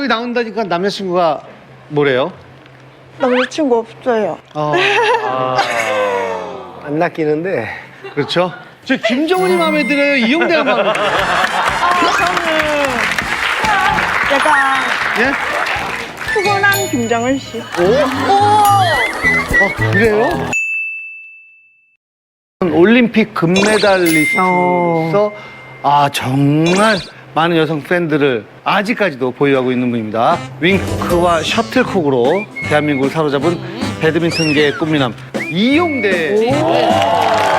여기 나온다니까 남자친구가 뭐래요? 남자친구 없어요. 어, 안 낚이는데 그렇죠. 저 김정은이 마음에 들어요? 이용대가 마음에 들어요? 아, 저는 약간 예? 푸근한 김정은 씨. 어, 그래요? 올림픽 금메달리스트로서 아 정말 많은 여성 팬들을 아직까지도 보유하고 있는 분입니다. 윙크와 셔틀콕으로 대한민국을 사로잡은 배드민턴계의 꽃미남 이용대. 아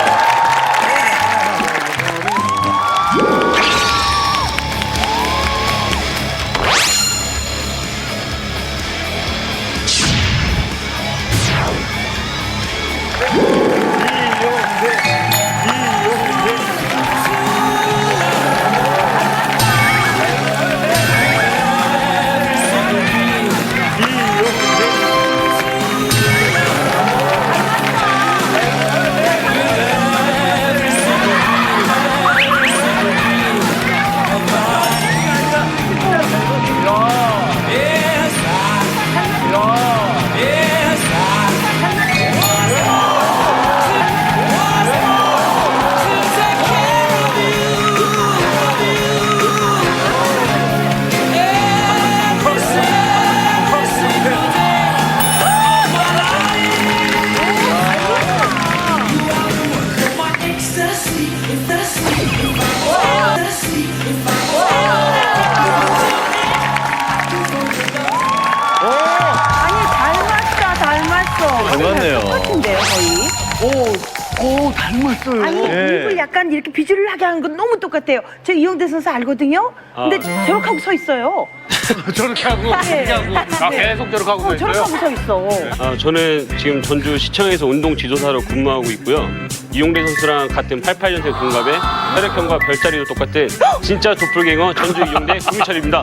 오, 오 닮았어요. 아니 입을 약간 이렇게 비주얼하게 하는 건 너무 똑같아요. 저 이용대 선수 알거든요. 근데 저렇게 하고 서 있어요. 저렇게 하고 네. 아, 계속 저렇게 하고 어, 저렇게 하고 서 있어. 아, 저는 지금 전주 시청에서 운동 지도사로 근무하고 있고요. 이용대 선수랑 같은 88년생 동갑에 혈액형과 별자리도 똑같은 진짜 도플갱어 전주 이용대 구미철입니다.